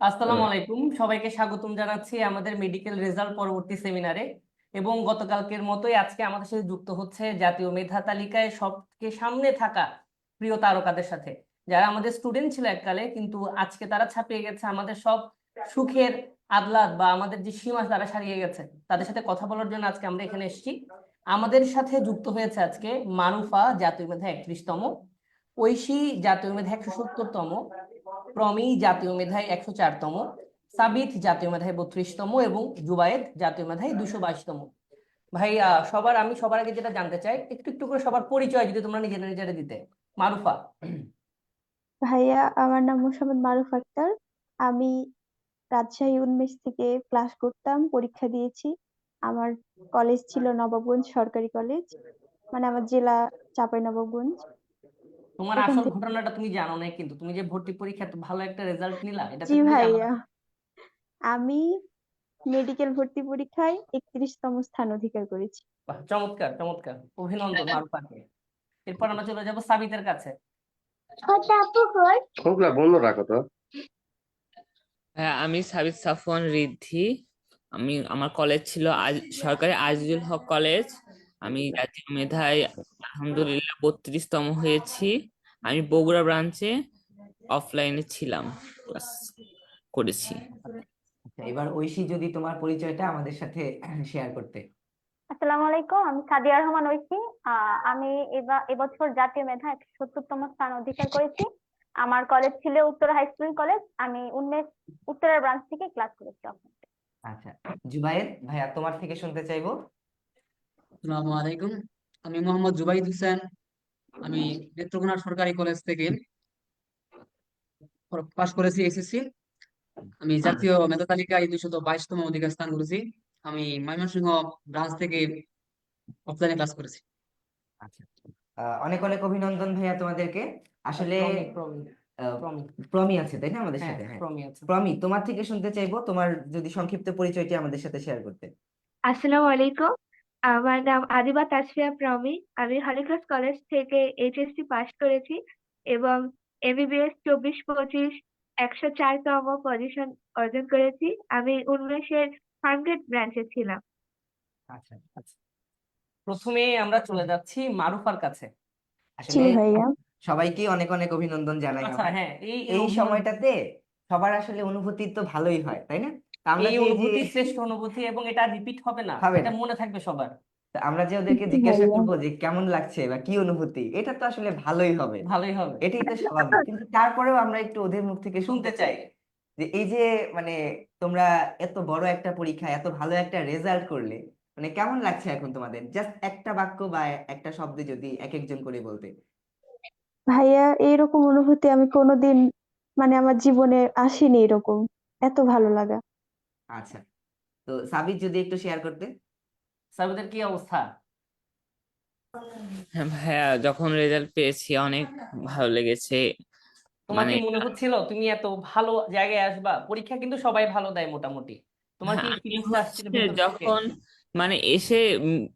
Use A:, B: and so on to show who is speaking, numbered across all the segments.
A: আসসালামু আলাইকুম। সবাইকে স্বাগতম জানাচ্ছি আমাদের মেডিকেল রেজাল্ট পরবর্তী সেমিনারে এবং গতকালকের মতোই আজকে আমাদের সাথে যুক্ত হচ্ছে জাতীয় মেধা তালিকায় সবকে সামনে থাকা প্রিয় তারকাদের সাথে। যারা আমাদের স্টুডেন্ট ছিল এককালে কিন্তু আজকে তারা ছাপিয়ে গেছে আমাদের সব সুখের আহ্লাদ বা আমাদের যে সীমা তারা ছাড়িয়ে গেছে। তাদের সাথে কথা বলার জন্য আজকে আমরা এখানে এসেছি। আমাদের সাথে যুক্ত হয়েছে আজকে মারুফা জাতীয় মেধা একত্রিশতম। ঐশী জাতীয় মেধা একশো সত্তরতম, প্রমি জাতীয় মেধায় একশো চারতম, সাবিত জাতীয় মেধায় বত্রিশতম এবং জুবায়েদ জাতীয় মেধায় দুশো বাইশতম। ভাই সবার, আমি সবার আগে যেটা জানতে চাই, একটু একটু করে সবার পরিচয় যদি তোমরা নিজেরা নিজেরা দিতে। মারুফা।
B: ভাইয়া, আমার নাম মোসাম্মদ মারুফ আক্তার। আমি রাজশাহী উন্মেষ থেকে ক্লাস করতাম, পরীক্ষা দিয়েছি। আমার কলেজ ছিল নবাবগঞ্জ সরকারি কলেজ মানে আমার জেলা চাঁপাইনবাবগঞ্জ।
A: তোমার আসল ঘটনাটা তুমি জানো না কিন্তু। তুমি যে ভর্তি পরীক্ষা ভালো একটা রেজাল্ট নিলা এটা
B: জি
A: তুমি জানো
B: ভাইয়া।
A: না।
B: আমি মেডিকেল ভর্তি পরীক্ষায় একত্রিশতম স্থান অধিকার করেছি।
A: চমৎকার চমৎকার। অভিনন্দন মারুফাকে। এরপর আমরা চলে যাব সাবিতের কাছে।
C: বন্ধ রাখো তো।
D: হ্যাঁ আমি সাবিত সাফওয়ান রিদ্ধি। আমি আমার কলেজ ছিল আজ সরকারি আজিজুল হক কলেজ আমি জাতীয় মেধায় আলহামদুলিল্লাহ বত্রিশতম হয়েছি। আমি বগুড়া ব্রাঞ্চে অফলাইনে ছিলাম ক্লাস করেছি।
E: আচ্ছা এবার ঐশী যদি তোমার পরিচয়টা আমাদের সাথে শেয়ার করতে।
F: আসসালামু আলাইকুম আমি সাদিয়া রহমান ঐশী। আহ, আমি এবার এবছর জাতীয় মেধা একশো সত্তরতম স্থান অধিকার করেছি। আমার কলেজ ছিল উত্তরা হাই স্কুল কলেজ আমি উন্মেষ উত্তরা ব্রাঞ্চ থেকে ক্লাস করেছি।
E: আচ্ছা জুবায়ের ভাইয়া তোমার থেকে শুনতে চাইব।
G: আসসালামু আলাইকুম। আমি মোহাম্মদ জুবাইদ হোসেন। আমি নেত্রকোনা সরকারি কলেজ থেকে পাশ করেছি এসএসসি আমি জাতীয় মেধা তালিকায় দুইশত বাইশতম অধিকার স্থান করেছি। আমি ময়মনসিংহ ব্রাঞ্চ থেকে অফলাইনে ক্লাস করেছি।
E: আচ্ছা। আহ, অনেক অনেক অভিনন্দন ভাইয়া তোমাদেরকে। আসলে
A: প্রমি
E: আছে তাই না আমাদের
A: হ্যাঁ
E: সাথে? হ্যাঁ।
A: প্রমি
E: প্রমি তোমার থেকে শুনতে চাইব তোমার যদি সংক্ষিপ্ত পরিচয়টি আমাদের সাথে শেয়ার করতে।
H: আসসালামু আলাইকুম। আমার নাম আদিবা তাসফিয়া প্রমি। আমি হলিক্রস কলেজ থেকে এইচএসসি পাস করেছি এবং এমবিবিএস চব্বিশ পঁচিশ একশো চারতম পজিশন অর্জন করেছি। আমি উন্মেষের হান্ড্রেড ব্রাঞ্চে ছিলাম।
A: আচ্ছা আচ্ছা। প্রথমে আমরা চলে যাচ্ছি মারুফার কাছে।
E: আসলে
B: ভাইয়া।
E: সবাইকে অনেক অনেক অভিনন্দন জানাই
A: আচ্ছা হ্যাঁ এই
E: এই সময়টাতে সবার আসলে অনুভূতি তো ভালোই হয় তাই না? তা আমরা
A: এই
E: যে এই যে
A: অনুভূতি শ্রেষ্ঠ অনুভূতি এবং এটা রিপিট হবে না
E: হবে
A: এটা
E: না।
A: মনে থাকবে সবার।
E: তা আমরা যে ওদেরকে জিজ্ঞাসা করব যে কেমন লাগছে বা কি অনুভূতি এটা তো আসলে ভালোই হবে।
A: ভালোই হবে।
E: এটাই তো স্বাভাবিক। কিন্তু তারপরেও আমরা একটু ওদের মুখ থেকে শুনতে চাই। যে এই যে মানে তোমরা এত বড় একটা পরীক্ষা এত ভালো একটা রেজাল্ট করলে মানে কেমন লাগছে এখন তোমাদের? জাস্ট একটা বাক্য বা একটা শব্দে যদি এক একজন করে বলতে।
B: ভাইয়া এইরকম অনুভূতি আমি কোনোদিন মানে আমার জীবনে আসেনি এরকম। এত ভালো লাগা।
E: আচ্ছা। তো সাবিত যদি একটু শেয়ার করতে।
A: সাবিদের কি অবস্থা?
D: হ্যাঁ যখন রেজাল্ট পেয়েছি অনেক ভালো লেগেছে।
A: তোমার কি
D: মানে
A: মনে হচ্ছিল? তুমি এত ভালো জায়গায় আসবা। পরীক্ষা কিন্তু সবাই ভালো দেয় মোটামুটি। তোমার কি
D: হ্যাঁ,
A: ফিলিংস আসছিল ভেতর থেকে?
D: যখন মানে এসে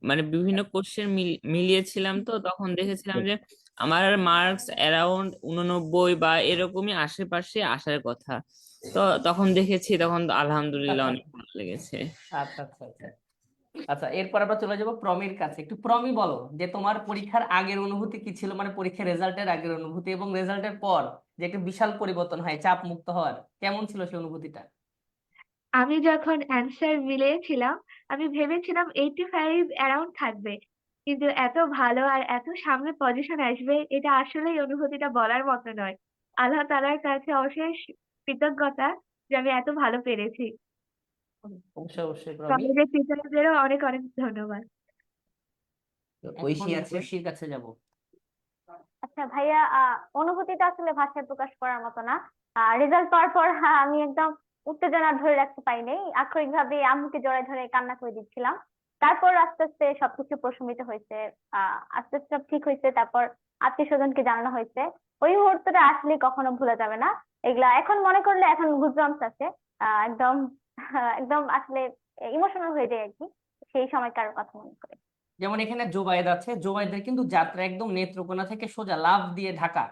D: মানে বিভিন্ন কোশ্চেন মিলিয়েছিলাম তো তখন দেখেছিলাম যে আমার মার্কস অ্যারাউন্ড উননব্বই বা এরকমই আশেপাশে আসার কথা। তো তখন দেখেছি তখন আলহামদুলিল্লাহ অনেক ভালো লেগেছে।
A: আচ্ছা আচ্ছা আচ্ছা। আচ্ছা এরপর আমরা চলে যাব প্রমির কাছে। একটু প্রমি বলো যে তোমার পরীক্ষার আগের অনুভূতি কি ছিল? মানে পরীক্ষার রেজাল্টের আগের অনুভূতি এবং রেজাল্টের পর যে একটা বিশাল পরিবর্তন হয় চাপ মুক্ত হওয়ার কেমন ছিল সেই অনুভূতিটা?
H: আমি যখন অ্যান্সার মিলিয়েছিলাম আমি ভেবেছিলাম এইটি ফাইভ অ্যারাউন্ড থাকবে। কিন্তু এত ভালো আর এত সামনে পজিশন আসবে এটা আসলেই অনুভূতিটা বলার মতো নয়। আল্লাহ তাআলার কাছে অশেষ কৃতজ্ঞতা যে আমি এত ভালো পেরেছি।
A: অবশ্যই অবশ্যই
H: কলেজের টিচারদেরও অনেক অনেক ধন্যবাদ।
E: ঐশী আছে
A: ঐশীর কাছে যাব।
F: আচ্ছা ভাইয়া অনুভূতিটা আসলে ভাষায় প্রকাশ করার মতো না। রেজাল্ট পাওয়ার পর হ্যাঁ, আমি একদম উত্তেজনা ধরে রাখতে পারিনি। আক্ষরিক ভাবে আম্মুকে জড়ায় ধরে কান্না করে দিচ্ছিলাম। তারপর আস্তে আস্তে সবকিছু প্রশমিত হয়েছে। আহ আস্তে আস্তে সব ঠিক হয়েছে। তারপর আত্মীয় স্বজনকে জানানো হয়েছে। ওই মুহূর্তটা আসলে কখনো ভোলা যাবে না। এগুলা এখন মনে করলে এখন গুজরামস আছে। একদম একদম আসলে ইমোশনাল হয়ে যায় আর কি। সেই সময়কার কথা মনে করে
A: যেমন এখানে জোবায়েদ আছে। জোবায়েদের কিন্তু যাত্রা একদম নেত্রকোনা থেকে সোজা লাফ দিয়ে ঢাকা।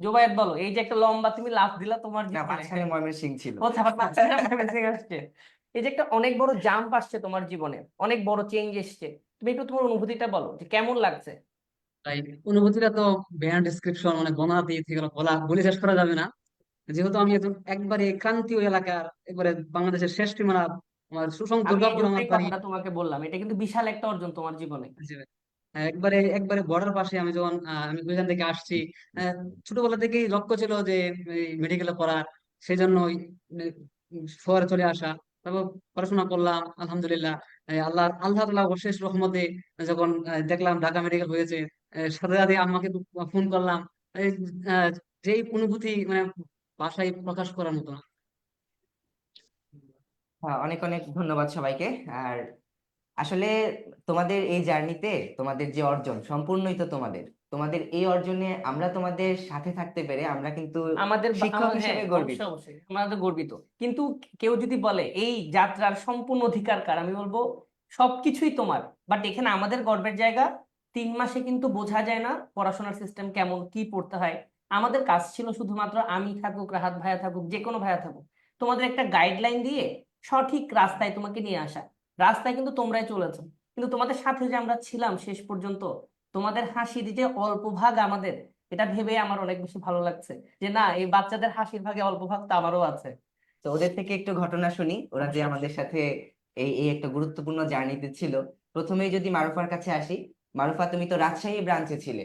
A: জুবায়েদ বলো এই যে একটা লম্বা তুমি লাফ দিলা তোমার
E: মাঝখানে ছিল।
A: আসছে। এই যে একটা অনেক বড় জাম্প আসছে তোমার জীবনে। অনেক বড় চেঞ্জ এসছে। তুমি একটু তোমার অনুভূতিটা বলো যে কেমন লাগছে?
G: অনুভূতিটা তো বিয়ন্ড ডিসক্রিপশন মানে বলা দিয়ে থেকে বলা বলে শেষ করা যাবে না। যেহেতু আমি একজন একবারে ক্রান্তীয় এলাকার একবারে বাংলাদেশের শেষ সীমানা আমার সুসং দুর্গাপুর আমার বাড়ি।
A: তোমাকে বললাম। এটা কিন্তু বিশাল একটা অর্জন তোমার জীবনে।
G: একবারে একবারে বর্ডার পাশে আমি যখন আমি ওইখান থেকে আসছি ছোটবেলা থেকেই লক্ষ্য ছিল যে মেডিকেলে পড়ার সেই জন্য শহরে চলে আসা তারপর পড়াশোনা করলাম আলহামদুলিল্লাহ। আল্লাহ আল্লাহ তাআলা অশেষ রহমতে যখন দেখলাম ঢাকা মেডিকেল হয়েছে সাথে সাথে আমাকে ফোন করলাম। যেই অনুভূতি মানে ভাষায় প্রকাশ করার মতো না।
E: হ্যাঁ অনেক অনেক ধন্যবাদ সবাইকে। আর আসলে তোমাদের এই জার্নিতে তোমাদের যে অর্জন সম্পূর্ণই তো তোমাদের। তোমাদের এই অর্জনে আমরা তোমাদের সাথে থাকতে পেরে আমরা কিন্তু
A: আমাদের
E: শিক্ষক হিসেবে
A: হ্যাঁ
E: গর্বিত।
A: অবশ্যই অবশ্যই। আমাদের গর্বিত। কিন্তু কেউ যদি বলে এই যাত্রার সম্পূর্ণ অধিকার কার? আমি বলব সবকিছুই তোমার। বাট এখানে আমাদের গর্বের জায়গা তিন মাসে কিন্তু বোঝা যায় না পড়াশোনার সিস্টেম কেমন কি পড়তে হয়। আমাদের কাজ ছিল শুধুমাত্র আমি থাকুক, রাহাত ভাইয়া থাকুক, যে কোনো ভাইয়া থাকুক, তোমাদের একটা গাইডলাইন দিয়ে সঠিক রাস্তায় তোমাকে নিয়ে আসা। রাস্তায় কিন্তু তোমরাই চলেছো। কিন্তু তোমাদের সাথে যে আমরা ছিলাম শেষ পর্যন্ত, তোমাদের হাসির যে অল্প ভাগ আমাদের, এটা ভেবে আমার অনেক বেশি ভালো লাগছে যে না, এই বাচ্চাদের হাসির ভাগে অল্প ভাগ তো আমারও আছে।
E: তো ওদের থেকে একটু ঘটনা শুনি, ওরা যে আমাদের সাথে এই এই একটা গুরুত্বপূর্ণ জার্নিতে ছিল। প্রথমেই যদি মারুফার কাছে আসি, মারুফা তুমি তো রাজশাহী ব্রাঞ্চে ছিলে।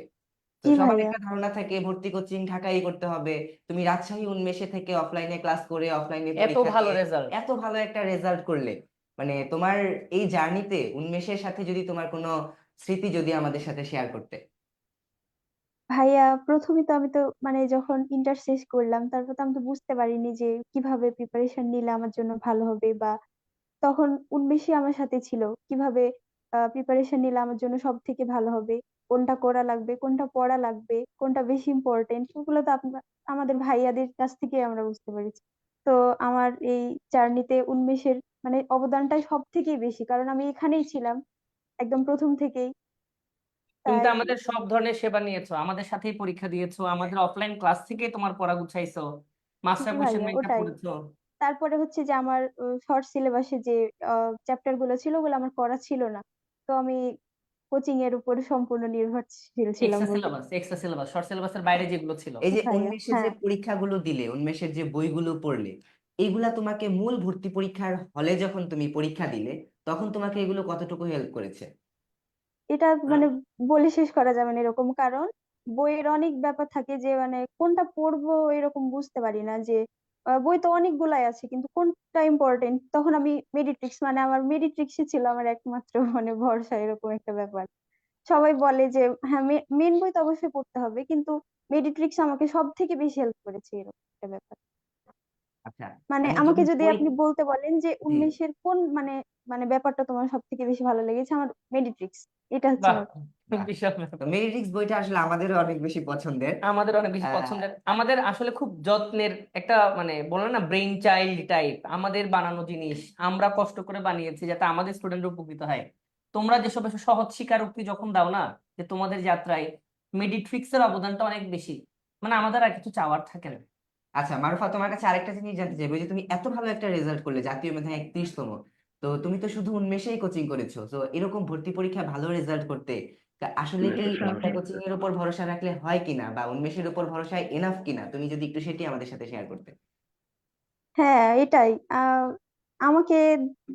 E: তো সবার একটা ধারণা থাকে ভর্তি কোচিং ঢাকায় করতে হবে। তুমি রাজশাহী উন্মেষে থেকে অফলাইনে ক্লাস করে অফলাইনে
A: এত ভালো রেজাল্ট
E: এত ভালো একটা রেজাল্ট করলে। মানে তোমার এই জার্নিতে উন্মেষের সাথে যদি তোমার কোনো স্মৃতি যদি আমাদের সাথে শেয়ার করতে।
B: ভাইয়া প্রথমে তো আমি তো মানে যখন ইন্টার শেষ করলাম তারপর তো আমি তো বুঝতে পারিনি যে কীভাবে প্রিপারেশন নিলে আমার জন্য ভালো হবে বা তখন উন্মেষই আমার সাথে ছিল। কীভাবে প্রিপারেশন নিলে আমার জন্য সব থেকে ভালো হবে? কোনটা করা লাগবে কোনটা পড়া লাগবে কোনটা বেশি ইম্পর্টেন্ট ওগুলো তো আপনার আমাদের ভাইয়াদের কাছ থেকে আমরা বুঝতে পেরেছি। তো আমার এই জার্নিতে উন্মেষের মানে অবদানটাই সব থেকেই বেশি কারণ আমি এখানেই ছিলাম একদম প্রথম থেকেই।
A: তুমি আমাদের সব ধরনের সেবা নিয়েছো আমাদের সাথেই পরীক্ষা দিয়েছ আমাদের অফলাইন ক্লাস থেকে তোমার পড়া গুছাইছো মাস্টার কোশ্চেন ব্যাংকটা পড়েছো
B: তারপরে হচ্ছে যে আমার শর্ট সিলেবাসে যে চ্যাপ্টারগুলো ছিল ওগুলো আমার করা ছিল না। তো আমি কোচিং এর উপর সম্পূর্ণ নির্ভরশীল ছিলাম
A: extra syllabus extra syllabus short সিলেবাসের বাইরে যেগুলো ছিল।
E: এই যে উন্মেষের যে
B: হ্যাঁ।
E: পরীক্ষাগুলো দিলে উন্মেষের যে বইগুলো পড়লে এইগুলা তোমাকে মূল ভর্তি পরীক্ষার হলে যখন তুমি পরীক্ষা দিলে তখন তোমাকে এগুলো কতটুকু হেল্প করেছে?
B: এটা মানে বলে শেষ করা যাবে না এরকম কারণ বইয়ের অনেক ব্যাপার থাকে যে মানে কোনটা পড়ব এরকম বুঝতে পারি না যে বই তো অনেকগুলাই আছে, কিন্তু কোনটা ইম্পর্টেন্ট তখন আমি মেডিট্রিক্স মানে আমার মেডিট্রিক্সই ছিল আমার একমাত্র মানে ভরসা, এরকম একটা ব্যাপার। সবাই বলে যে হ্যাঁ মেন বই তো অবশ্যই পড়তে হবে, কিন্তু মেডিট্রিক্স আমাকে সব থেকে বেশি হেল্প করেছে, এরকম একটা ব্যাপার।
E: আচ্ছা
B: মানে আমাকে
E: যখন
B: যদি আপনি বলতে বলেন যে
E: জি।
B: উন্মেষের কোন মানে মানে ব্যাপারটা তোমার সব থেকে বেশি ভালো লেগেছে? আমার মেডিট্রিক্স এটা হচ্ছে
A: বাহ!
B: আমার
A: বিশাল ব্যাপার।
E: মেরিট্রিক্স বইটা আসলে আমাদেরও অনেক বেশি পছন্দের।
A: আমাদের অনেক বেশি পছন্দের। আমাদের আসলে খুব যত্নের একটা মানে বলে না ব্রেইন চাইল্ড টাইপ আমাদের বানানো জিনিস আমরা কষ্ট করে বানিয়েছি যাতে আমাদের স্টুডেন্ট উপকৃত হয়। তোমরা যেসব সহজ স্বীকারোক্তি যখন দাও না যে তোমাদের যাত্রায় মেডিট্রিক্স এর অবদানটা অনেক বেশি মানে আমাদের আর কিছু চাওয়ার থাকে না।
E: আচ্ছা মারুফা তোমার কাছে আরেকটা জিনিস জানতে চাইব যে তুমি এত ভালো একটা রেজাল্ট করলে জাতীয় মেধায় একত্রিশতম। তো তুমি তো শুধু উন্মেষেই কোচিং করেছ। তো এরকম ভর্তি পরীক্ষায় ভালো রেজাল্ট করতে তা- আসলে কি একটা কোচিং এর উপর ভরসা রাখলে হয় কিনা? বা উন্মেষের উপর ভরসা এনাফ কিনা? তুমি যদি একটু সেটি আমাদের সাথে শেয়ার করতে।
B: হ্যাঁ এটাই। আহ আমাকে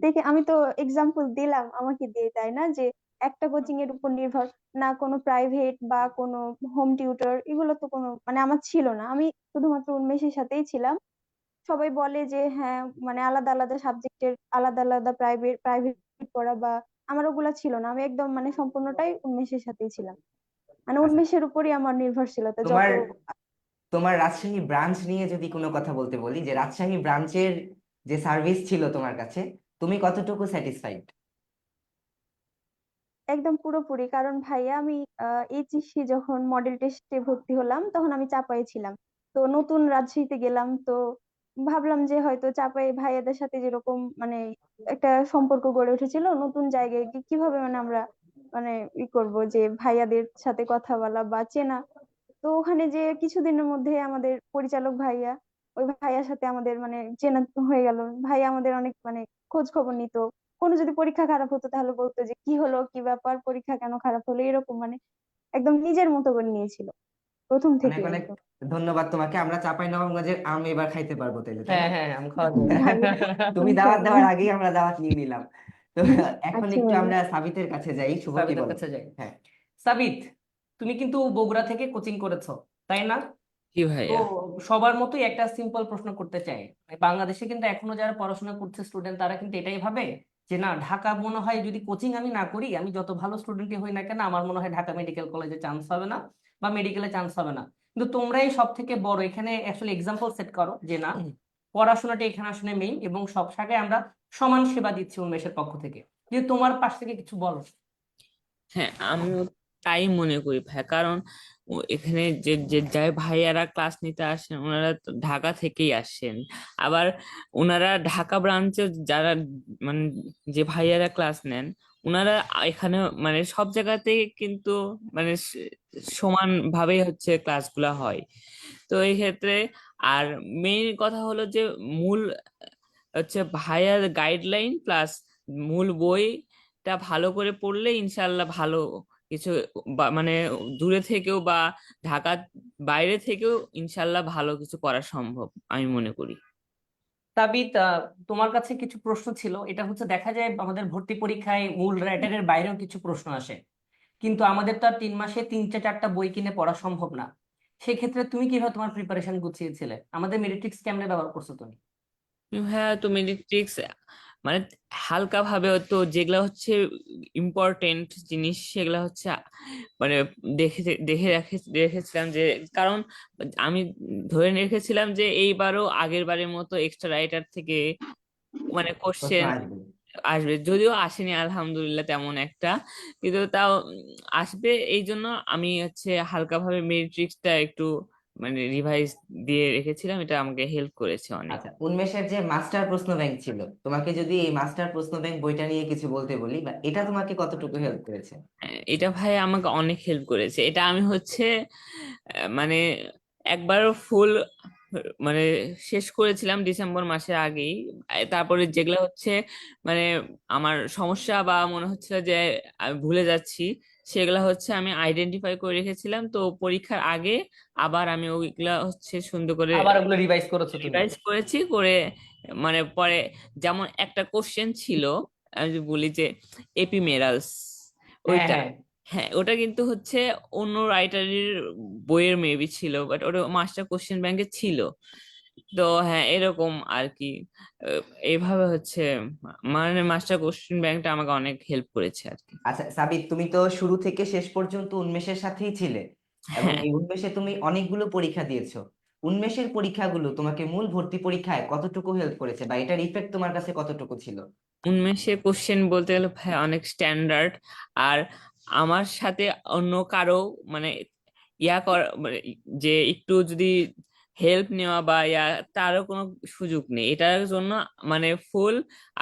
B: দেখে আমি তো এক্সাম্পল দিলাম আমাকে দিয়ে তাই না? যে একটা কোচিং এর উপর নির্ভর না কোনো প্রাইভেট বা কোনো হোম টিউটর এগুলো তো কোনো মানে আমার ছিল না। আমি শুধুমাত্র উন্মেষের সাথেই ছিলাম। সবাই বলে যে হ্যাঁ মানে আলাদা আলাদা সাবজেক্টের আলাদা আলাদা প্রাইভেট প্রাইভেট পড়া বা আমার ওগুলা ছিল না। আমি একদম মানে সম্পূর্ণটাই উন্মেষের সাথেই ছিলাম। মানে
E: আচ্ছা।
B: উন্মেষের উপরই আমার নির্ভরশীলতা
E: তোমার তোমার রাজশাহী ব্রাঞ্চ নিয়ে যদি কোনো কথা বলতে বলি যে রাজশাহী ব্রাঞ্চের যে সার্ভিস ছিল তোমার কাছে তুমি কতটুকু স্যাটিসফাইড
B: একদম পুরোপুরি। কারণ ভাইয়া আমি এইচএসসি যখন মডেল টেস্টে ভর্তি হলাম, তখন আমি চাপায়ে ছিলাম। তো নতুন রাজশাহীতে গেলাম, তো ভাবলাম যে হয়তো চাপায়ে ভাইয়াদের সাথে যেরকম মানে একটা সম্পর্ক গড়ে উঠেছিল, নতুন জায়গায় গিয়ে কীভাবে মানে আমরা মানে ই করব যে ভাইয়াদের সাথে কথা বলা বা চেনা। তো ওখানে যে কিছুদিনের মধ্যে আমাদের পরিচালক ভাইয়া ওই ভাইয়ার সাথে আমাদের মানে চেনা হয়ে গেল। ভাইয়া আমাদের অনেক মানে খোঁজ খবর নিত। কোনো যদি পরীক্ষা খারাপ হতো তাহলে বলতো যে কি হলো? কি ব্যাপার? পরীক্ষা কেন খারাপ হলো? এরকম মানে একদম নিজের মতো করে নিয়েছিল। প্রথম থেকে
E: অনেক ধন্যবাদ তোমাকে। আমরা চাঁপাই নবাবগঞ্জের আম এবার খাইতে পারব তাইলে
A: হ্যাঁ হ্যাঁ আমি খাওয়া
E: তুমি দাওয়াত দেওয়ার আগেই আমরা দাওয়াত নিয়ে নিলাম। তো এখন
B: আচ্ছা
E: একটু আমরা সাবিতের কাছে যাই। শুভ কি বলো?
A: কাছে যাই।
E: হ্যাঁ।
A: সাবিত তুমি কিন্তু বগুড়া থেকে কোচিং করেছ তাই না? তো
D: ভাইয়া।
A: সবার মতোই একটা সিম্পল প্রশ্ন করতে চাই। মানে বাংলাদেশে কিন্তু এখনও যারা পড়াশোনা করছে স্টুডেন্ট তারা কিন্তু এটাই ভাবে যে না ঢাকা মনে হয় যদি কোচিং আমি না করি আমি যত ভালো স্টুডেন্টই হই না কেন আমার মনে হয় ঢাকা মেডিকেল কলেজে চান্স হবে না বা মেডিকেলে চান্স হবে না। কিন্তু তোমরাই সব থেকে বড় এখানে অ্যাকচুয়ালি এক্সাম্পল সেট করো যে না পড়াশোনাটা এখানে আসলে মেইন এবং সব জায়গায় আমরা সমান সেবা দিচ্ছি উন্মেষের পক্ষ থেকে। যে তোমার পাশ থেকে কিছু বলো।
D: হ্যাঁ আমিও তাই মনে করি ভাই। কারণ এখানে যে যে যাই ভাইয়ারা ক্লাস নিতে আসেন, ওনারা তো ঢাকা থেকেই আসেন। আবার ওনারা ঢাকা ব্রাঞ্চে যারা মানে যে ভাইয়ারা ক্লাস নেন, ওনারা এখানে মানে সব জায়গাতেই কিন্তু মানে সমান ভাবেই হচ্ছে ক্লাসগুলো হয়। তো এই ক্ষেত্রে আর মেইন কথা হলো যে মূল, হচ্ছে ভাইয়ার গাইডলাইন প্লাস মূল বইটা ভালো করে পড়লে ইনশাল্লাহ ভালো কিছু বা মানে দূরে থেকেও বা ঢাকার বাইরে থেকেও ইনশাল্লাহ ভালো কিছু করা সম্ভব আমি মনে করি।
A: তাবিত তোমার কাছে কিছু প্রশ্ন ছিল। এটা হচ্ছে দেখা যায় আমাদের ভর্তি পরীক্ষায় মূল রাইটারের বাইরেও কিছু প্রশ্ন আসে। কিন্তু আমাদের তো আর তিন মাসে তিনটে চারটা বই কিনে পড়া সম্ভব না। সেক্ষেত্রে তুমি কীভাবে তোমার প্রিপারেশন গুছিয়েছিলে? আমাদের মেরিট্রিক্স কেমনে ব্যবহার করছ তুমি?
D: হ্যাঁ তো মেডিট্রিক্স মানে হালকা ভাবে তো যেগুলা হচ্ছে ইম্পর্টেন্ট জিনিস সেগুলা হচ্ছে মানে দেখে দেখে রেখে রেখেছিলাম যে কারণ আমি ধরে রেখেছিলাম যে এইবারও আগের বারের মতো এক্সট্রা রাইটার থেকে মানে কোশ্চেন
E: আসবে।
D: যদিও আসেনি আলহামদুলিল্লাহ তেমন একটা। কিন্তু তাও আসবে এই জন্য আমি হচ্ছে হালকাভাবে মেরিট্রিক্সটা একটু মানে রিভাইজ দিয়ে রেখেছিলাম এটা আমাকে হেল্প করেছে অনেক।
E: আচ্ছা উন্মেষের যে মাস্টার প্রশ্ন ব্যাংক ছিল তোমাকে যদি এই মাস্টার প্রশ্ন ব্যাংক বইটা নিয়ে কিছু বলতে বলি বা এটা তোমাকে কতটুকু হেল্প করেছে?
D: হ্যাঁ, এটা ভাই আমাকে অনেক হেল্প করেছে। এটা আমি হচ্ছে মানে একবারও ফুল মানে শেষ করেছিলাম ডিসেম্বর মাসের আগেই। তারপরে যেগুলো হচ্ছে মানে আমার সমস্যা বা মনে হচ্ছিল যে আমি ভুলে যাচ্ছি সেগুলো হচ্ছে আমি আইডেন্টিফাই করে রেখেছিলাম। তো পরীক্ষার আগে আবার আমি ওইগুলা হচ্ছে সুন্দর করে
A: আবার ওগুলো রিভাইজ করেছ তুমি?
D: রিভাইজ করেছি করে মানে পরে যেমন একটা কোশ্চেন ছিল আমি যদি বলি যে এপিমেরালস
A: হ্যাঁ
D: ওইটা
A: হ্যাঁ।
D: হ্যাঁ ওটা কিন্তু হচ্ছে অন্য রাইটারের বইয়ের মেবি ছিল বাট ওটা মাস্টার কোশ্চেন ব্যাংকে ছিল। তো হ্যাঁ এরকম আর কি আহ, এইভাবে হচ্ছে মানে মাস্টার কোশ্চেন ব্যাংকটা আমাকে অনেক হেল্প করেছে আর কি
E: আচ্ছা সাবিত তুমি তো শুরু থেকে শেষ পর্যন্ত উন্মেষের সাথেই ছিলে এবং
D: হ্যাঁ।
E: এই উন্মেষে তুমি অনেকগুলো পরীক্ষা দিয়েছ। উন্মেষের পরীক্ষাগুলো তোমাকে মূল ভর্তি পরীক্ষায় কতটুকু হেল্প করেছে বা এটার ইফেক্ট তোমার কাছে কতটুকু ছিল?
D: উন্মেষের কোশ্চেন বলতে গেলে ভাই অনেক স্ট্যান্ডার্ড আর আমার সাথে অন্য কারও মানে ইয়া করা মানে যে একটু যদি হেল্প নেওয়া বা ইয়া, তারও কোনো সুযোগ নেই। এটার জন্য মানে ফুল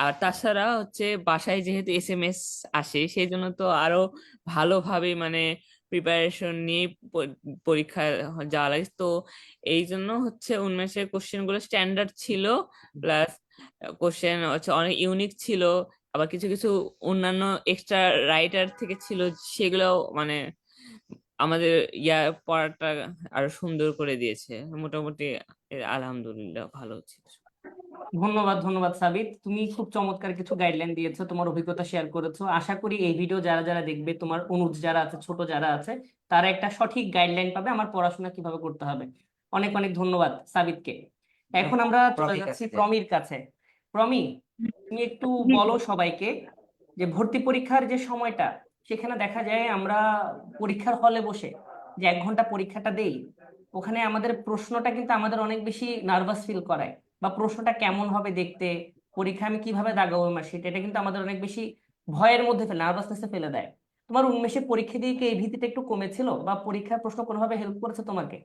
D: আর তাছাড়া হচ্ছে বাসায় যেহেতু এস এম এস আসে, সেই জন্য তো আরও ভালোভাবে মানে প্রিপারেশন নিয়ে পরীক্ষা যাওয়া লাগে। তো এই জন্য হচ্ছে উন্মেষের কোশ্চেনগুলো স্ট্যান্ডার্ড ছিল প্লাস কোশ্চেন হচ্ছে অনেক ইউনিক ছিল, আবার কিছু কিছু অন্যান্য এক্সট্রা রাইটার থেকে ছিল সেগুলো মানে আমাদের ইয়া পড়াটা আরও সুন্দর করে দিয়েছে। মোটামুটি এ, আলহামদুলিল্লাহ ভালো ছিল
A: ধন্যবাদ ধন্যবাদ সাবিত। তুমি খুব চমৎকার কিছু গাইডলাইন দিয়েছ তোমার অভিজ্ঞতা শেয়ার করেছ। আশা করি এই ভিডিও যারা যারা দেখবে তোমার অনুজ যারা আছে ছোট যারা আছে তারা একটা সঠিক গাইডলাইন পাবে আমার পড়াশোনা কীভাবে করতে হবে। অনেক অনেক ধন্যবাদ সাবিতকে। এখন আমরা চলে যাচ্ছি প্রমির কাছে। প্রমি তুমি একটু বলো সবাইকে যে ভর্তি পরীক্ষার যে সময়টা সেখানে দেখা যায় আমরা পরীক্ষার হলে বসে যে এক ঘণ্টা পরীক্ষাটা দেই, ওখানে আমাদের প্রশ্নটা কিন্তু আমাদের অনেক বেশি নার্ভাস ফিল করায় বা প্রশ্নটা কেমন হবে দেখতে পরীক্ষা আমি কীভাবে দাগাবো মার্কশিট এটা কিন্তু আমাদের অনেক বেশি ভয়ের মধ্যে ফেলে নার্ভাসনেসে ফেলে দেয়। তোমার উন্মেষে পরীক্ষা দিয়ে কি এই ভীতিটা একটু কমেছিল বা পরীক্ষার প্রশ্ন কোনোভাবে হেল্প করেছে তোমাকে?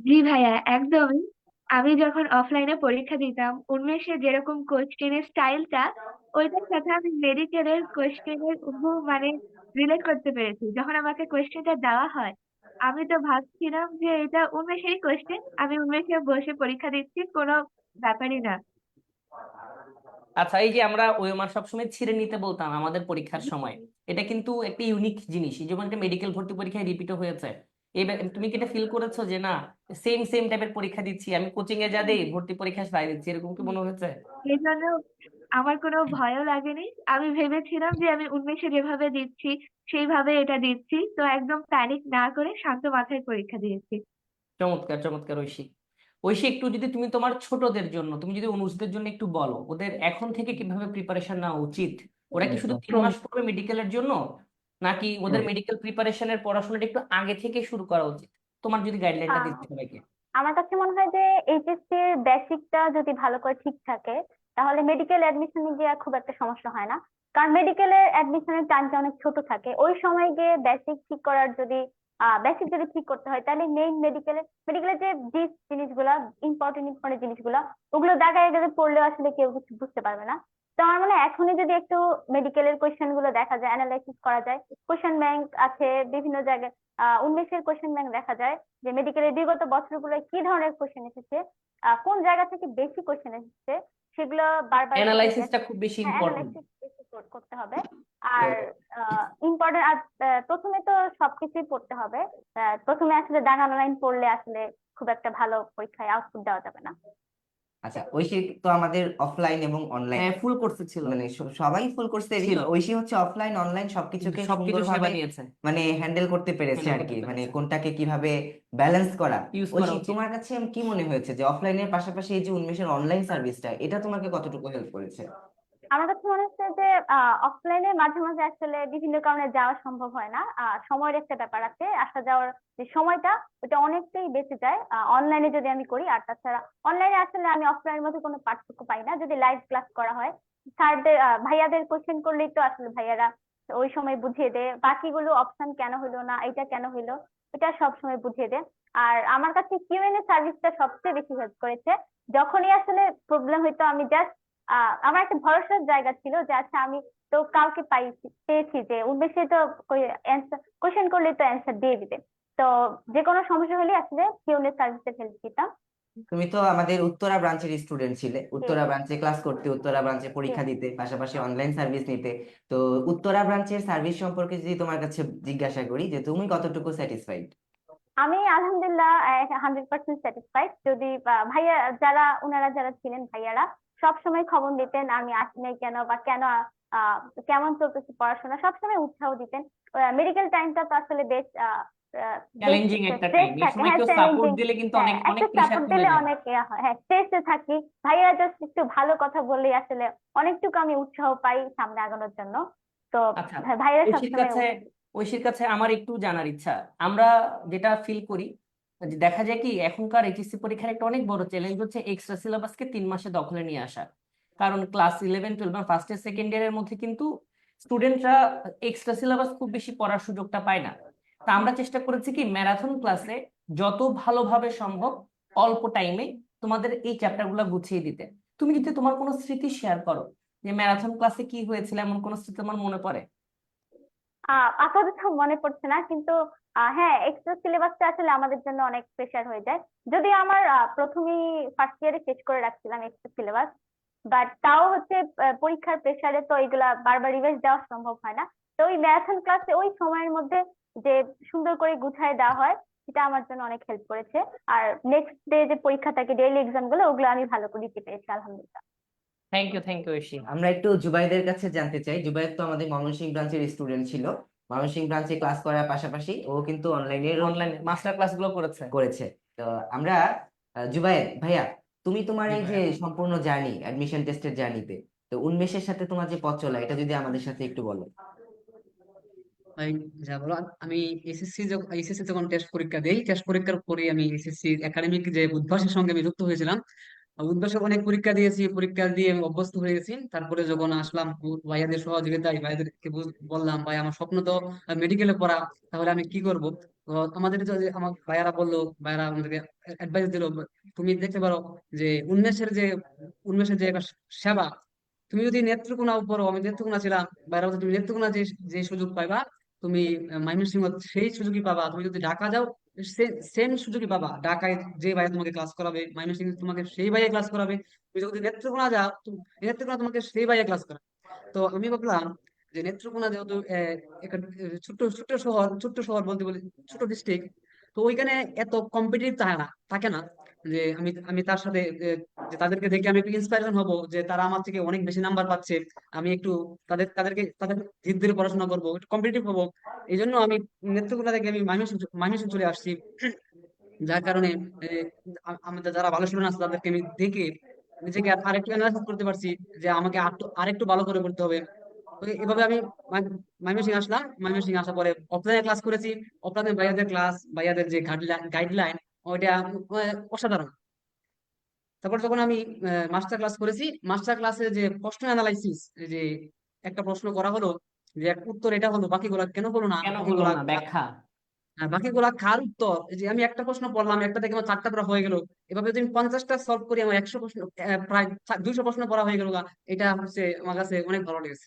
H: জি ভাইয়া, একদমই। আমি যখন অফলাইনে পরীক্ষা দিতাম উন্মেষের যেরকম কোশ্চেনের স্টাইলটা ওইটার সাথে আমি মেডিকেলের কোশ্চেনের মানে রিলেট করতে পেরেছি। যখন আমাকে কোশ্চেনটা দেওয়া হয়, আমি তো ভাবছিলাম যে এটা উন্মেষেরই কোশ্চেন আমি উন্মেষে বসে পরীক্ষা দিচ্ছি, কোনো ব্যাপারই না।
A: আচ্ছা এই যে আমরা ওই ওএমআর সবসময় ছিঁড়ে নিতে বলতাম আমাদের পরীক্ষার সময়, এটা কিন্তু একটা ইউনিক জিনিস। যেমন একটা মেডিকেল ভর্তি পরীক্ষায় রিপিটও হয়েছে। এবার তুমি কি এটা ফিল করেছ যে না সেম সেম টাইপের পরীক্ষা দিচ্ছি আমি কোচিং এ যা দেই ভর্তি পরীক্ষা তাই দিচ্ছি এরকম কি মনে হয়েছে?
H: এই জন্য আমার কোনো ভয়ও লাগেনি আমি ভেবেছিলাম যে আমি উন্মেষে যেভাবে দিচ্ছি সেইভাবে এটা দিচ্ছি তো একদম প্যানিক না করে শান্ত মাথায় পরীক্ষা দিয়েছি।
A: চমৎকার চমৎকার ঐশী। ঐশী একটু যদি তুমি তোমার ছোটদের জন্য তুমি যদি অনুষদের জন্য একটু বলো ওদের এখন থেকে কীভাবে প্রিপারেশন নেওয়া উচিত? ওরা কি শুধু তিন মাস পড়বে মেডিকেলের জন্য? নাকি ওদের মেডিকেল প্রিপারেশনের পড়াশোনাটা একটু আগে থেকে শুরু করা উচিত? তোমার যদি গাইডলাইনটা দিতে সবাইকে।
F: আমার কাছে মনে হয় যে এইচএসসি এর বেসিকটা যদি ভালো করে ঠিক থাকে তাহলে মেডিকেল অ্যাডমিশনে গিয়ে খুব একটা সমস্যা হয় না। কারণ মেডিকেলের অ্যাডমিশনের টাইমটা অনেক ছোট থাকে। ওই সময় গিয়ে বেসিক ঠিক করার যদি বেসিক যদি ঠিক করতে হয় তাহলে মেইন মেডিকেলের মেডিকেলের যে জিনিসগুলা ইম্পর্টেন্ট ইম্পর্টেন্ট জিনিসগুলা ওগুলো দাগায় গেলে পড়লেও আসলে কেউ কিছু বুঝতে পারবে না। তো আমার মনে হয় এখনই যদি একটু মেডিকেলের কোয়েশ্চেনগুলো দেখা যায় অ্যানালাইসিস করা যায় কোয়েশ্চেন ব্যাংক আছে বিভিন্ন জায়গায় উন্মেষের কোয়েশ্চেন ব্যাংক দেখা যায় যে মেডিকেলের বিগত বছরগুলোয় কি ধরনের কোয়েশ্চেন এসেছে কোন জায়গা থেকে বেশি কোয়েশ্চেন এসেছে সেগুলো বারবার
A: অ্যানালাইসিসটা খুব বেশি
F: হ্যাঁ
A: ইম্পর্টেন্ট
F: কর- করতে হবে। আর ইম্পর্টেন্ট আর প্রথমে তো সবকিছুই পড়তে হবে। প্রথমে আসলে দাগানো লাইন পড়লে আসলে খুব একটা ভালো পরীক্ষায় আউটপুট দেওয়া যাবে না।
E: আচ্ছা ঐশী তো আমাদের অফলাইন এবং অনলাইন
A: হ্যাঁ ফুল কোর্স ছিল।
E: মানে সবাই ফুল কোর্স
A: ছিল।
E: ঐশী হচ্ছে অফলাইন অনলাইন সবকিছুকে
A: সবকিছু সেবা
E: সুন্দরভাবে
A: নিয়েছে
E: মানে হ্যান্ডেল করতে পেরেছে আর কি। মানে কোনটাকে কীভাবে ব্যালেন্স করা। ঐশী তোমার কাছে কি মনে হয়েছে যে অফলাইনের পাশাপাশি এই যে উন্মেষের অনলাইন সার্ভিসটা এটা তোমাকে কতটুকু হেল্প করেছে?
F: আমার কাছে মনে হচ্ছে যে অফলাইনে মাঝে মাঝে আসলে বিভিন্ন কারণে যাওয়া সম্ভব হয় না। সময়ের একটা ব্যাপার আছে। আসা যাওয়ার যে সময়টা, ওটা অনেকটাই বেঁচে যায়। অনলাইনে যদি আমি করি, আর তাছাড়া অনলাইনে আসলে আমি অফলাইনের মধ্যে কোনো পার্থক্য পাই না। যদি লাইভ ক্লাস করা হয়, স্যারদের ভাইয়াদের কোশ্চেন করলেই তো আসলে ভাইয়ারা ওই সময় বুঝিয়ে দেয়, বাকিগুলো অপশন কেন হলো না এটা কেন হলো, এটা সব সময় বুঝিয়ে দেয়। আর আমার কাছে কিউএনএ সার্ভিসটা সবচেয়ে বেশি হেল্প করেছে। যখনই আসলে প্রবলেম হইতো, আমি জাস্ট আমার একটা ভরসার জায়গা ছিল যে আচ্ছা আমি তো কাউকে পাইছি পেয়েছি যে উদ্দেশ্যে তো কোশ্চেন করলে তো অ্যান্সার দিয়ে দিবে। তো যে কোনো সমস্যা হলে আসলে কিউএনএ সার্ভিসের হেল্প নিতাম
E: তুমি তো আমাদের উত্তরা ব্রাঞ্চের স্টুডেন্ট ছিলে। উত্তরা ব্রাঞ্চে ক্লাস করতে উত্তরা ব্রাঞ্চে পরীক্ষা দিতে পাশাপাশি অনলাইন সার্ভিস নিতে। তো উত্তরা ব্রাঞ্চের সার্ভিস সম্পর্কে যদি তোমার কাছে জিজ্ঞাসা করি যে তুমি কতটুকু স্যাটিসফাইড
F: আমি আলহামদুলিল্লাহ হান্ড্রেড পার্সেন্ট স্যাটিসফাইড যদি ভাইয়া যারা ওনারা যারা ছিলেন ভাইয়ারা সবসময় খবর দিতেন আমি আসি নাই কেন বা কেন কেমন চলতেছে পড়াশোনা সবসময় উৎসাহ দিতেন। মেডিকেল টাইমটা তো আসলে বেশ
A: চ্যালেঞ্জিং একটা টাইম এই সময় কেউ সাপোর্ট দিলে কিন্তু অনেক অনেক
F: একটা
A: কমে যায়।
F: অনেক হ্যাঁ। স্ট্রেসে থাকি। ভাইয়া জাস্ট একটু ভালো কথা বললেই আসলে অনেকটু আমি উৎসাহ পাই সামনে আগানোর জন্য। তো
A: আচ্ছা
F: হ্যাঁ, ভাইয়া
A: ঐশীর কাছে ঐশীর কাছে আমার একটু জানার ইচ্ছা। আমরা যেটা ফিল করি দেখা যায় কি, এখনকার এইচএসসি পরীক্ষার একটা অনেক বড় চ্যালেঞ্জ হচ্ছে এক্সট্রা সিলেবাসকে তিন মাসে দখলে নিয়ে আসা কারণ ক্লাস ইলেভেন টুয়েলভ বা ফার্স্ট ইয়ার সেকেন্ড ইয়ারের মধ্যে কিন্তু স্টুডেন্টরা এক্সট্রা সিলেবাস খুব বেশি পড়ার সুযোগটা পায় না। তা আমরা চেষ্টা করেছি কি ম্যারাথন ক্লাসে যত ভালোভাবে সম্ভব অল্প টাইমে তোমাদের এই চ্যাপ্টারগুলো গুছিয়ে দিতে। তুমি যদি তোমার কোনো স্মৃতি শেয়ার করো যে ম্যারাথন ক্লাসে কি হয়েছিল, এমন কোনো স্মৃতি তোমার মনে পড়ে?
F: আপাতত মনে পড়ছে না, কিন্তু হ্যাঁ এক্সট্রা সিলেবাসটা আসলে আমাদের জন্য অনেক প্রেশার হয়ে যায়। যদি আমার প্রথমেই ফার্স্ট ইয়ারে শেষ করে রাখছিলাম এক্সট্রা সিলেবাস বাট তাও হচ্ছে পরীক্ষার প্রেশারে তো এগুলা বারবার রিভাইজ দেওয়া সম্ভব হয় না। তো ওই ম্যারাথন ক্লাসে ওই সময়ের মধ্যে যে সুন্দর করে গুছায় দেওয়া হয়, সেটা আমার জন্য অনেক হেল্প করেছে। আর নেক্সট ডে যে পরীক্ষা থাকে ডেইলি এক্সামগুলো, ওগুলো আমি ভালো করে দিতে পেরেছি, আলহামদুলিল্লাহ।
A: Thank you thank you Oishi
E: আমরা একটু জুবাইদের কাছে জানতে চাই। জুবাইদ তো আমাদের ময়মনসিংহ ব্রাঞ্চের স্টুডেন্ট ছিল। ময়মনসিংহ ব্রাঞ্চে ক্লাস করার পাশাপাশি ও কিন্তু অনলাইনে
A: অনলাইনে মাস্টার ক্লাসগুলো করেছে।
E: করেছে। তো আমরা আহ, জুবায়েদ ভাইয়া তুমি তোমার এই যে সম্পূর্ণ জার্নি অ্যাডমিশন টেস্টের জার্নিতে তো উন্মেষের সাথে তোমার যে পথ চলা এটা যদি আমাদের সাথে একটু বলো।
G: ভাই যা বলো আমি এসএসসি যখন এসএসসি যখন টেস্ট পরীক্ষা দেই টেস্ট পরীক্ষার পরে আমি এসএসসি একাডেমিক যে উদ্ভাসের সঙ্গে আমি যুক্ত হয়েছিলাম উদ্ভাসে অনেক পরীক্ষা দিয়েছি, পরীক্ষা দিয়ে আমি অভ্যস্ত হয়ে গেছি। তারপরে যখন আসলাম ভাইয়াদের সহযোগিতায়, ভাইয়াদেরকে বললাম, ভাই, আমার স্বপ্ন তো মেডিকেলে পড়া, তাহলে আমি কি করব? আমাদের আমার ভাইয়ারা বলল, ভাইয়ারা আমাদেরকে অ্যাডভাইস দিল, তুমি দেখতে পারো যে, উন্মেষের যে উন্মেষের যে একটা সেবা, তুমি যদি নেত্রকোনা পড়ো, আমি নেত্রকোনা ছিলাম বাইরে তুমি নেত্রকোনা যে যে সুযোগ পাইবা, তুমি ময়মনসিংহ সেই সুযোগই পাবা, তুমি যদি ঢাকা যাও সেম সুযোগই বাবা? ঢাকায় যে ভাইয়া তোমাকে ক্লাস করাবে ময়মনসিংহ তোমাকে সেই ভাইয়া ক্লাস করাবে। তুমি যদি নেত্রকোনা যাও নেত্রকোনা তোমাকে সেই ভাইয়া ক্লাস করাবে। তো আমি ভাবলাম যে নেত্রকোনা যেহেতু ছোট্ট ছোট্ট শহর ছোট্ট শহর বলতে বলি ছোট ডিস্ট্রিক্ট তো ওইখানে এত কম্পিটিভ থাকে না থাকে না। যে আমি আমি তার সাথে যে তাদেরকে দেখে আমি একটু ইন্সপায়ারেশন হব, যে তারা আমার থেকে অনেক বেশি নাম্বার পাচ্ছে। আমি একটু তাদের, তাদেরকে, তাদের ধীরে ধীরে পড়াশোনা করব, একটু কম্পিটিটিভ হব। এই জন্য আমি নেত্রকোনা থেকে আমি ময়মনসিংহ চলে আসছি। যার কারণে আমাদের যারা ভালো স্টুডেন্ট আছে, তাদেরকে আমি দেখে নিজেকে আর- আরেকটু অ্যানালাইসিস করতে পারছি, যে আমাকে আরেকটু ভালো করে পড়তে হবে। এভাবে আমি ময়মনসিংহ আসলাম। ময়মনসিংহ আসার পরে অফলাইনে ক্লাস করেছি। অফলাইনে ভাইয়াদের ক্লাস ভাইয়াদের যে গাইডলাইন ওইটা অসাধারণ। তারপর যখন আমি মাস্টার ক্লাস করেছি মাস্টার ক্লাসে যে প্রশ্ন অ্যানালাইসিস যে একটা প্রশ্ন করা হলো যে এক উত্তর এটা হলো বাকিগুলা কেন হলো না
A: কেন হলো
G: বাকিগুলা
A: না ব্যাখ্যা।
G: হ্যাঁ, বাকিগুলা কার উত্তর? যে আমি একটা প্রশ্ন পড়লাম একটা থেকে আমার চারটা পড়া হয়ে গেল। এভাবে যদি আমি পঞ্চাশটা সলভ করি আমার একশো প্রশ্ন প্রায় দুইশো প্রশ্ন পড়া হয়ে গেল এটা হচ্ছে আমার কাছে অনেক ভালো লেগেছে।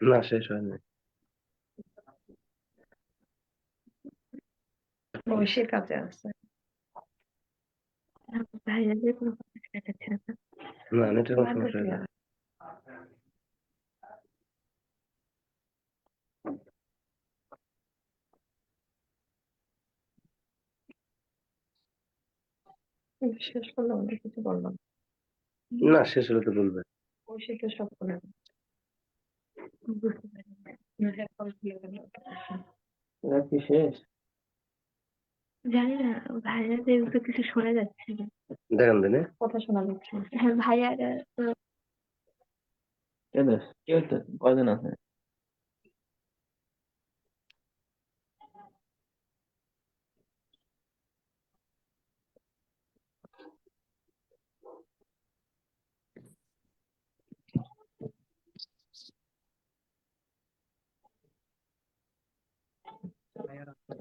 C: না শেষ হয়নি
I: বসে কাজে আছে
H: কোনো কথা না
C: না নেটের কোনো সমস্যা
I: কি শেষ করলে অনেক কিছু বললাম
C: না। শেষ হলে তো বলবে।
I: বসে তো সব করে
H: বুঝতে পারি না।
C: কি শেষ।
H: জানি না ভাইয়াদের তো কিছু শোনা যাচ্ছে না।
C: দেখান দিনে
I: কথা শোনা যাচ্ছে
H: হ্যাঁ ভাইয়ারা
C: কেন কি হচ্ছে? কয়জন আছে?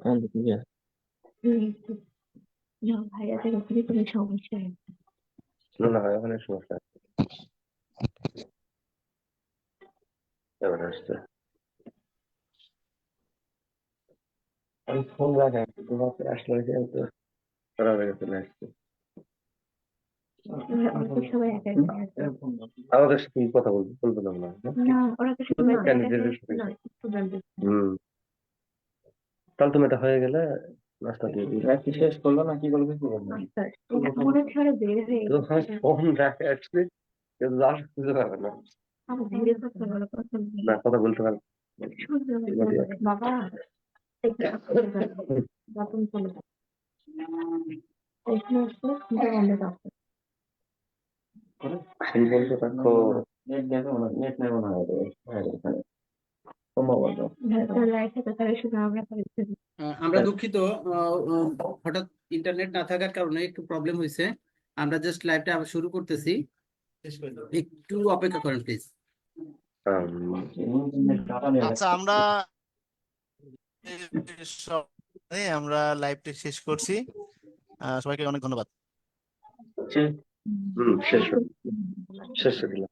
C: আমাদের কি আছে।
H: হুম, না ভাইয়াদের ওখানে কোনো সমস্যা নেই
C: না না ওখানে সমস্যা এবার আসছে আমি ফোন রাখা তোমাকে আসলে কিন্তু করা গেছে আসছে
H: ওরা ওরা তো
C: আমাদের সাথে কথা বলব বলব না তাহলে তুমি এটা হয়ে গেলে নাস্তা দিয়ে দিই কি শেষ করল না কি করল কি
H: আচ্ছা, এটা মনে হচ্ছে বের হয়ে
C: তো
H: গেছে
C: ফোন রাখে কেউ লাস্ট খুঁজে পাবে না না কথা বলতে পারবে।
I: বাবা বাথরুম চলে
C: নেট দেখো না নেট নেব না এখানে সম্ভবত।
H: শুধু আমরা
J: দুঃখিত আহ, হঠাৎ ইন্টারনেট না থাকার কারণে একটু প্রবলেম হয়েছে। আমরা জাস্ট লাইভটা আবার শুরু করতেছি। একটু অপেক্ষা করেন প্লিজ
K: আচ্ছা আমরা আমরা লাইভটি শেষ করছি। সবাইকে অনেক ধন্যবাদ।
C: হুম শেষ শেষ দিলাম